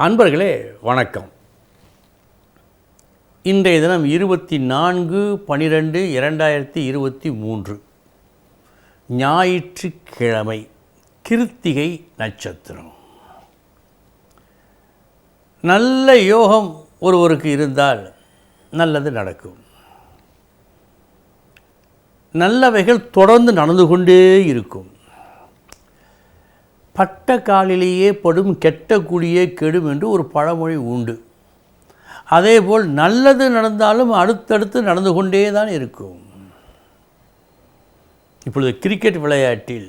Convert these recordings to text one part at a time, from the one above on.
அன்பர்களே வணக்கம். இன்றைய தினம் இருபத்தி நான்கு பனிரெண்டு இரண்டாயிரத்தி இருபத்தி மூன்று. ஞாயிற்றுக்கிழமை கிருத்திகை நட்சத்திரம். நல்ல யோகம் ஒருவருக்கு இருந்தால் நல்லது நடக்கும். நல்லவைகள் தொடர்ந்து நடந்து கொண்டே இருக்கும். பட்ட காலிலேயே படும் கெட்ட குடியே கெடும் என்று ஒரு பழமொழி உண்டு. அதேபோல் நல்லது நடந்தாலும் அடுத்தடுத்து நடந்து கொண்டே தான் இருக்கும். இப்பொழுது கிரிக்கெட் விளையாட்டில்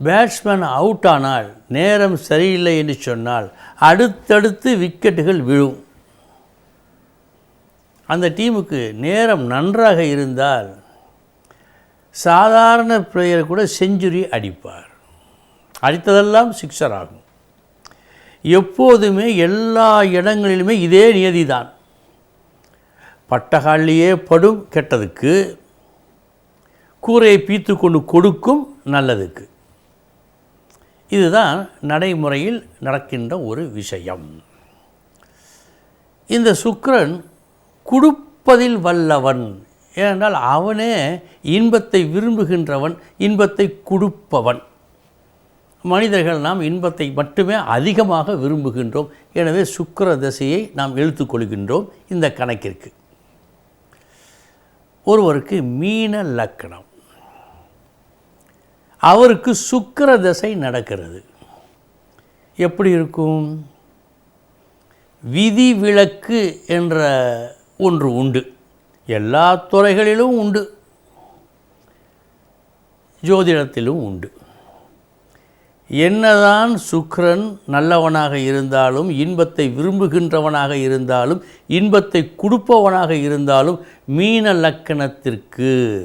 பேட்ஸ்மேன் அவுட் ஆனால் நேரம் சரியில்லை என்று சொன்னால் அடுத்தடுத்து விக்கெட்டுகள் விழும். அந்த டீமுக்கு நேரம் நன்றாக இருந்தால் சாதாரண பிளேயர் கூட செஞ்சுரி அடிப்பார். அடித்ததெல்லாம் சிக்ஸர் ஆகும். எப்போதுமே எல்லா இடங்களிலுமே இதே நியதி தான். பட்டகாலியே படும் கெட்டதுக்கு கூரையை பீத்து கொண்டு கொடுக்கும் நல்லதுக்கு. இதுதான் நடைமுறையில் நடக்கின்ற ஒரு விஷயம். இந்த சுக்கரன் கொடுப்பதில் வல்லவன். ஏனென்றால் அவனே இன்பத்தை விரும்புகின்றவன் இன்பத்தை கொடுப்பவன். மனிதர்கள் நாம் இன்பத்தை மட்டுமே அதிகமாக விரும்புகின்றோம். எனவே சுக்கர தசையை நாம் எழுத்துக்கொள்கின்றோம் இந்த கணக்கிற்கு. ஒருவருக்கு மீன லக்கணம். அவருக்கு சுக்கிர தசை நடக்கிறது. எப்படி இருக்கும்? விதி விளக்கு என்ற ஒன்று உண்டு. எல்லா துறைகளிலும் உண்டு. ஜோதிடத்திலும் உண்டு. என்னதான் சுக்கிரன் நல்லவனாக இருந்தாலும் இன்பத்தை விரும்புகின்றவனாக இருந்தாலும் இன்பத்தை கொடுப்பவனாக இருந்தாலும் மீன லக்கணத்திற்கு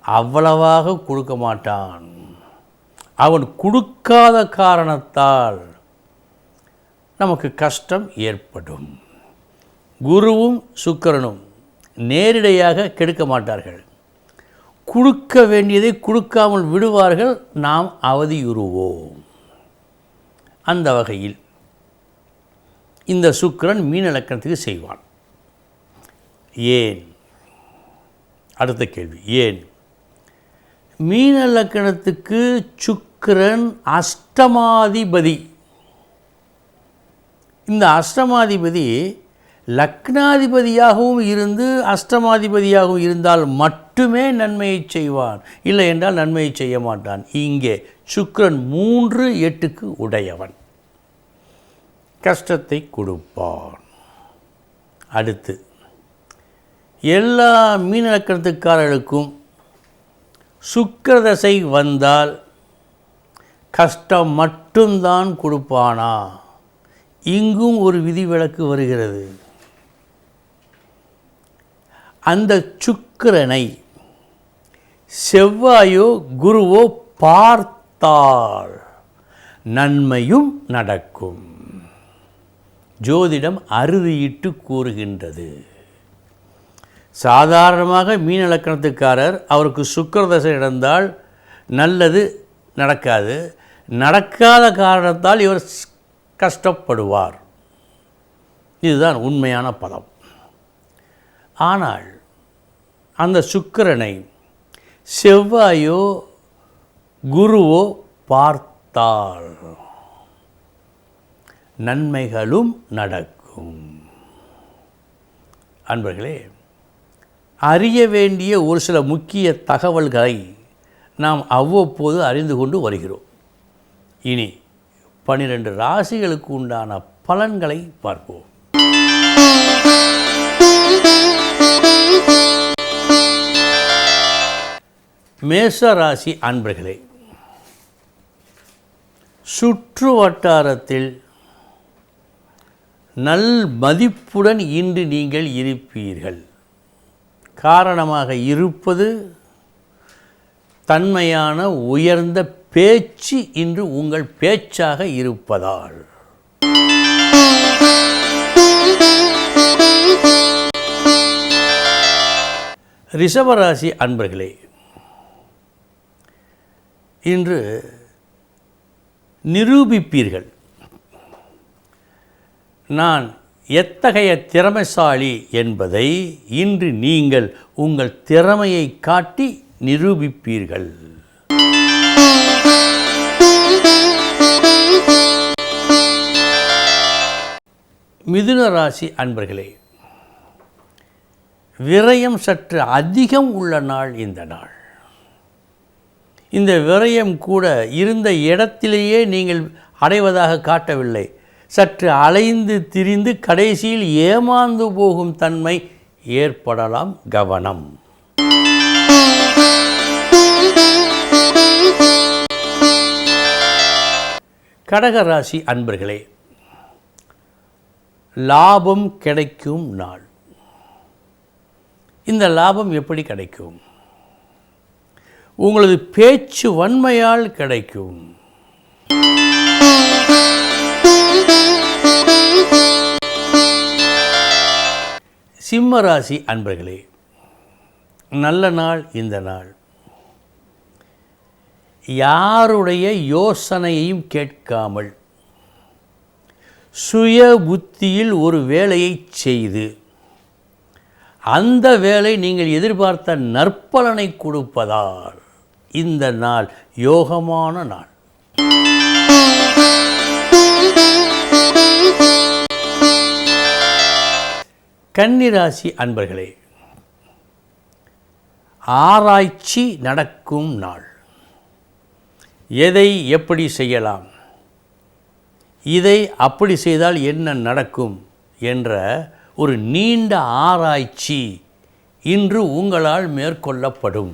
அவ்வளவாக கொடுக்க மாட்டான். அவன் கொடுக்காத காரணத்தால் நமக்கு கஷ்டம் ஏற்படும். குருவும் சுக்கரனும். நேரிடையாக கெடுக்க மாட்டார்கள். கொடுக்க வேண்டியதை கொடுக்காமல் விடுவார்கள் நாம் அவதியுறுவோம். அந்த வகையில் இந்த சுக்கிரன் மீனலக்கணத்துக்கு செய்வான். ஏன்? அடுத்த கேள்வி. ஏன்? மீனலக்கணத்துக்கு சுக்கிரன் அஷ்டமாதிபதி. இந்த அஷ்டமாதிபதி லக்னாதிபதியாகவும் இருந்து அஷ்டமாதிபதியாகவும் இருந்தால் மட்டுமே நன்மையை செய்வான். இல்லை என்றால் நன்மையை செய்ய மாட்டான். இங்கே சுக்ரன் மூன்று எட்டுக்கு உடையவன். கஷ்டத்தை கொடுப்பான். அடுத்து எல்லா மீன லக்கணத்துக்காரர்களுக்கும் சுக்கிரதசை வந்தால் கஷ்டம் மட்டும்தான் கொடுப்பானா? இங்கும் ஒரு விதிவிலக்கு வருகிறது. அந்த சுக்கிரனை செவ்வாயோ குருவோ பார்த்தால் நன்மையும் நடக்கும். ஜோதிடம் அறுதியிட்டு கூறுகின்றது. சாதாரணமாக மீன இலக்கணத்துக்காரர் அவருக்கு சுக்கரதசை நடந்தால் நல்லது நடக்காது. நடக்காத காரணத்தால் இவர் கஷ்டப்படுவார். இதுதான் உண்மையான பதம் ஆனால் அந்த சுக்கிரனை செவ்வாயோ குருவோ பார்த்தால் நன்மைகளும் நடக்கும். அன்பர்களே அறிய வேண்டிய ஒரு சில முக்கிய தகவல்களை நாம் அவ்வப்போது அறிந்து கொண்டு வருகிறோம். இனி பன்னிரெண்டு ராசிகளுக்கு உண்டான பலன்களை பார்ப்போம். மேச ராசி அன்பர்களே சுற்று வட்டாரத்தில் நல் மதிப்புடன் இன்று நீங்கள் இருப்பீர்கள். காரணமாக இருப்பது தன்மையான உயர்ந்த பேச்சு இன்று உங்கள் பேச்சாக இருப்பதால். ரிஷபராசி அன்பர்களே இன்று நிரூபிப்பீர்கள். நான் எத்தகைய திறமைசாலி என்பதை இன்று நீங்கள் உங்கள் திறமையை காட்டி நிரூபிப்பீர்கள். மிதுன ராசி அன்பர்களே விரயம் சற்று அதிகம் உள்ள நாள் இந்த நாள். இந்த விரயம் கூட இருந்த இடத்திலேயே நீங்கள் அடைவதாக காட்டவில்லை. சற்று அலைந்து திரிந்து கடைசியில் ஏமாந்து போகும் தன்மை ஏற்படலாம் கவனம். கடகராசி அன்பர்களே லாபம் கிடைக்கும் நாள். இந்த லாபம் எப்படி கிடைக்கும்? உங்களது பேச்சு வன்மையால் கிடைக்கும். சிம்ம ராசி அன்பர்களே நல்ல நாள் இந்த நாள். யாருடைய யோசனையையும் கேட்காமல் சுய புத்தியில் ஒரு வேலையை செய்து அந்த வேலை நீங்கள் எதிர்பார்த்த நற்பலனை கொடுப்பதால் இந்த நாள் யோகமான நாள். கன்னிராசி அன்பர்களே ஆராய்ச்சி நடக்கும் நாள். எதை எப்படி செய்யலாம்? இதை அப்படி செய்தால் என்ன நடக்கும்? என்ற ஒரு நீண்ட ஆராய்ச்சி இன்று உங்களால் மேற்கொள்ளப்படும்.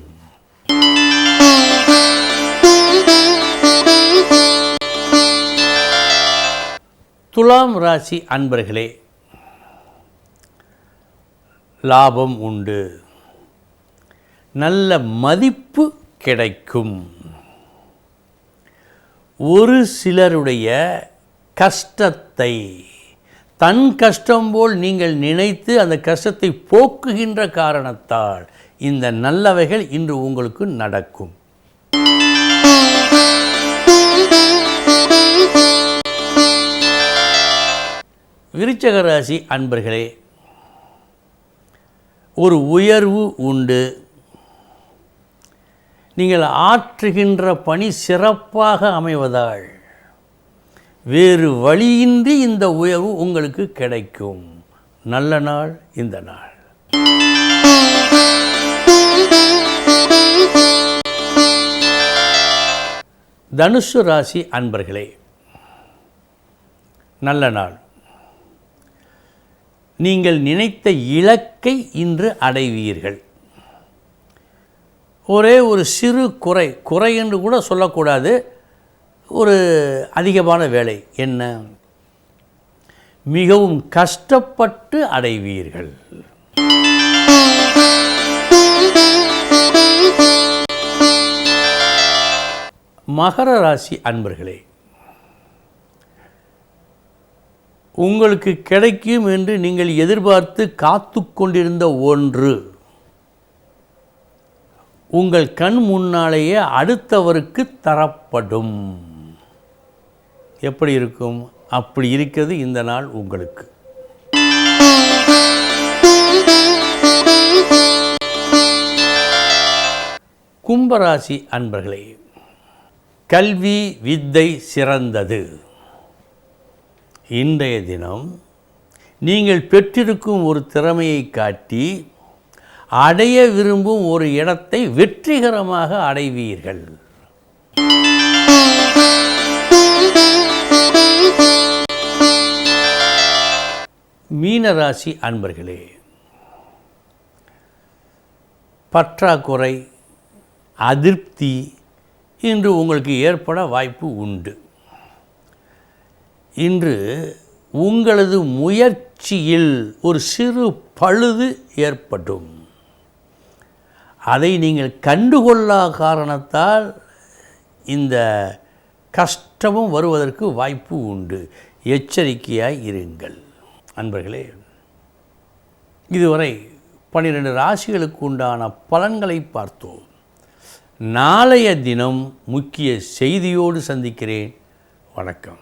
துலாம் ராசி அன்பர்களே லாபம் உண்டு. நல்ல மதிப்பு கிடைக்கும். ஒரு சிலருடைய கஷ்டத்தை தன் கஷ்டம் போல் நீங்கள் நினைத்து அந்த கஷ்டத்தை போக்குகின்ற காரணத்தால் இந்த நல்லவைகள் இன்று உங்களுக்கு நடக்கும். விருச்சக ராசி அன்பர்களே ஒரு உயர்வு உண்டு. நீங்கள் ஆற்றுகின்ற பணி சிறப்பாக அமைவதால் வேறு வழியின்றி இந்த உயர்வு உங்களுக்கு கிடைக்கும். நல்ல நாள் இந்த நாள். தனுசு ராசி அன்பர்களே நல்ல நாள். நீங்கள் நினைத்த இலக்கை இன்று அடைவீர்கள். ஒரே ஒரு சிறு குறை குறை என்று கூட சொல்லக்கூடாது. ஒரு அதிகமான வேலை என்ன? மிகவும் கஷ்டப்பட்டு அடைவீர்கள். மகர ராசி அன்பர்களே உங்களுக்கு கிடைக்கும் என்று நீங்கள் எதிர்பார்த்து காத்து கொண்டிருந்த ஒன்று. உங்கள் கண் முன்னாலேயே அடுத்தவருக்கு தரப்படும். எப்படி இருக்கும்? அப்படி இருக்கிறது இந்த நாள் உங்களுக்கு. கும்பராசி அன்பர்களே கல்வி வித்தை சிறந்தது. இன்றைய தினம் நீங்கள் பெற்றிருக்கும் ஒரு திறமையை காட்டி அடைய விரும்பும் ஒரு இடத்தை வெற்றிகரமாக அடைவீர்கள். மீனராசி அன்பர்களே பற்றாக்குறை அதிருப்தி இன்று உங்களுக்கு ஏற்பட வாய்ப்பு உண்டு. இன்று உங்களது முயற்சியில் ஒரு சிறு பழுது ஏற்படும். அதை நீங்கள் கண்டுகொள்ளா காரணத்தால் இந்த கஷ்டமும் வருவதற்கு வாய்ப்பு உண்டு. எச்சரிக்கையாய் இருங்கள். அன்பர்களே இதுவரை பன்னிரெண்டு ராசிகளுக்கு உண்டான பலன்களை பார்த்தோம். நாளைய தினம் முக்கிய செய்தியோடு சந்திக்கிறேன். வணக்கம்.